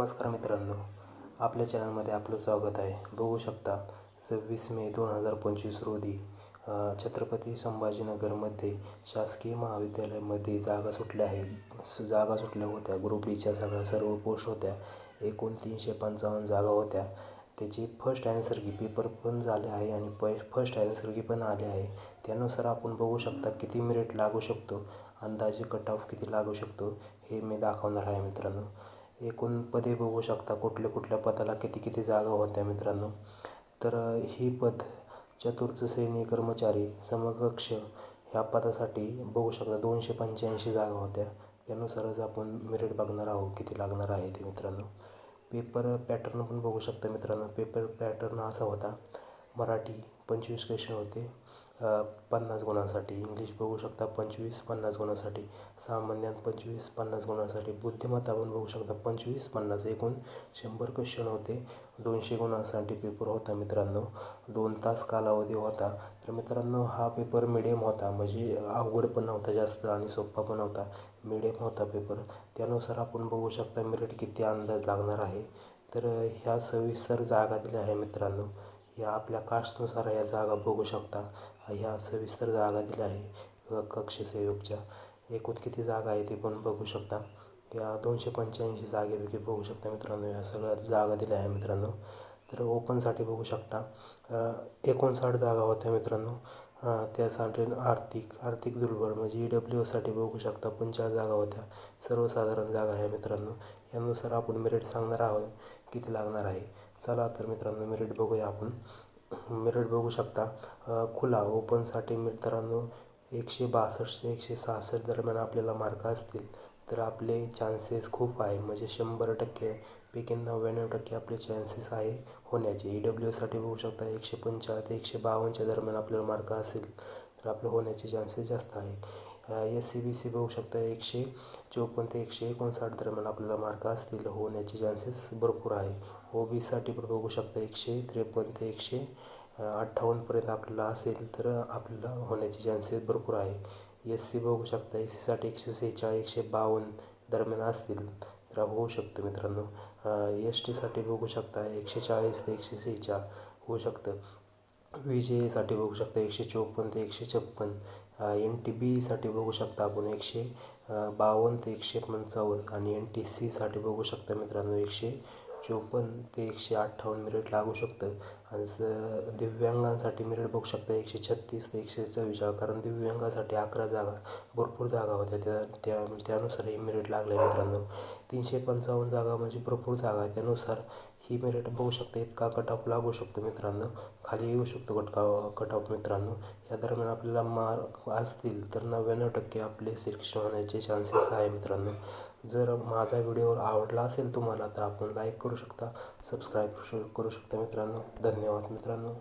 नमस्कार मित्रांनो आपल्या चॅनलमध्ये आपलं स्वागत आहे. बघू शकता सव्वीस मे दोन हजार पंचवीस रोजी छत्रपती संभाजीनगरमध्ये शासकीय महाविद्यालयामध्ये जागा सुटल्या आहेत जागा सुटल्या होत्या. ग्रुप डीच्या सगळ्या सर्व पोस्ट होत्या. एकूण तीनशे पंचावन्न जागा होत्या. त्याची फर्स्ट ॲन्सर की पेपर पण झाले आहे आणि पै फर्स्ट ॲन्सर की पण आले आहे. त्यानुसार आपण बघू शकता किती मिनिट लागू शकतो. अंदाजे कट ऑफ किती लागू शकतो हे मी दाखवणार आहे मित्रांनो. एकूण पदे बघू शकता. कुठल्या कुठल्या पदाला किती किती जागा होत्या मित्रांनो? तर ही पद चतुर्थ श्रेणी कर्मचारी समकक्ष ह्या पदासाठी बघू शकता दोनशे पंच्याऐंशी जागा होत्या. त्यानुसारच आपण मेरिट बघणार आहोत किती लागणार आहे ते मित्रांनो. पेपर पॅटर्न पण बघू शकता मित्रांनो. पेपर पॅटर्न असा होता. मराठी पंचवीस क्वेश्चन होते? पन्नास गुणांसाठी. इंग्लिश बघू शकता पंचवीस पन्नास गुणांसाठी. सामान्यात पंचवीस पन्नास गुणांसाठी. बुद्धिमत्ता आपण बघू शकता पंचवीस पन्नास एकूण शंभर क्वेश्चन होते. दोनशे गुणांसाठी पेपर होता मित्रांनो. दोन तास कालावधी होता. तर मित्रांनो हा पेपर मिडियम होता. म्हणजे अवघड पण नव्हता जास्त आणि सोपा पण नव्हता. मिडियम होता पेपर त्यानुसार आपण बघू शकता मेरिट किती अंदाज लागणार आहे. तर ह्या सविस्तर जागा दिल्या आहे मित्रांनो. या आपल्या कास्टनुसार या जागा बघू शकता. ह्या सविस्तर जागा दिल्या आहे. कक्षसेवकच्या एकूण किती जागा आहे ते पण बघू शकता. या दोनशे पंच्याऐंशी जागेपैकी बघू शकता मित्रांनो या सगळ्या जागा दिल्या आहे मित्रांनो. तर ओपनसाठी बघू शकता. एकोणसाठ जागा होत्या मित्रांनो. त्यासाठी आर्थिक आर्थिक दुर्बल म्हणजे ई डब्ल्यू एससाठी बघू शकता पंचाळीस जागा होत्या सर्वसाधारण जागा आहे मित्रांनो. यानुसार आपण मेरिट सांगणार आहोत किती लागणार आहे. चला तर मित्रांनो मेरिट बघूया आपण. मेरिट बघू शकता खुला ओपनसाठी मित्रांनो एकशे बासष्ट ते एकशे सहासष्ट दरम्यान आपल्याला मार्क असतील. तर आपले चान्सेस खूप आहे. म्हणजे शंभर टक्के पैकी नव्याण्णव टक्के आपले चान्सेस आहे होण्याचे. ई डब्ल्यू एससाठी बघू शकता एकशे पंचाळीस ते एकशे बावन्नच्या दरम्यान आपल्याला मार्क असेल तर आपलं होण्याचे चान्सेस जास्त आहे. एस सी बी सी बघू शकता एकशे चोपन्न ते एकशे एकोणसाठ दरम्यान आपल्याला मार्क असतील होण्याचे चान्सेस भरपूर आहे. ओ बीसाठी पण बघू शकता एकशे त्रेपन्न ते एकशे अठ्ठावन्नपर्यंत आपल्याला असेल तर आपल्याला होण्याचे चान्सेस भरपूर आहे. एस सी बघू शकता. एस सीसाठी एकशे सेहेचाळीस एकशे बावन्न दरम्यान असतील. तर होऊ शकतं मित्रांनो. एस टीसाठी बघू शकता एकशे चाळीस ते एकशे सेहेचाळ होऊ शकतं. व्ही जे एसाठी बघू शकता एकशे चोपन्न ते एकशे छप्पन्न एन टी बीसाठी बघू शकता आपण एकशे बावन्न ते एकशे पंचावन्न. आणि एन टी सीसाठी बघू शकता मित्रांनो एकशे चोपन्न ते एकशे अठ्ठावन्न मिनिट लागू शकतं. आणि स दिव्यांगांसाठी मिनिट बघू शकता एकशे छत्तीस ते एकशे चव्वेचाळीस. कारण दिव्यांगासाठी अकरा जागा भरपूर जागा होत्या. त्या त्या त्यानुसार हे मेरिट लागलं आहे मित्रांनो. तीनशे पंचावन्न जागा म्हणजे भरपूर जागा आहे त्यानुसार ही मेरिट बघू शकता इतका कट ऑफ लागू शकतो मित्रांनो. खाली येऊ शकतो कटका कट ऑफ मित्रांनो. या दरम्यान आपल्याला मार्क असतील तर नव्याण्णव टक्के आपले सिलेक्शन होण्याचे चान्सेस आहे मित्रांनो. जर माझा व्हिडिओ आवडला असेल तुम्हाला तर आपण लाईक करू शकता सबस्क्राईब करू शकता मित्रांनो. धन्यवाद मित्रांनो.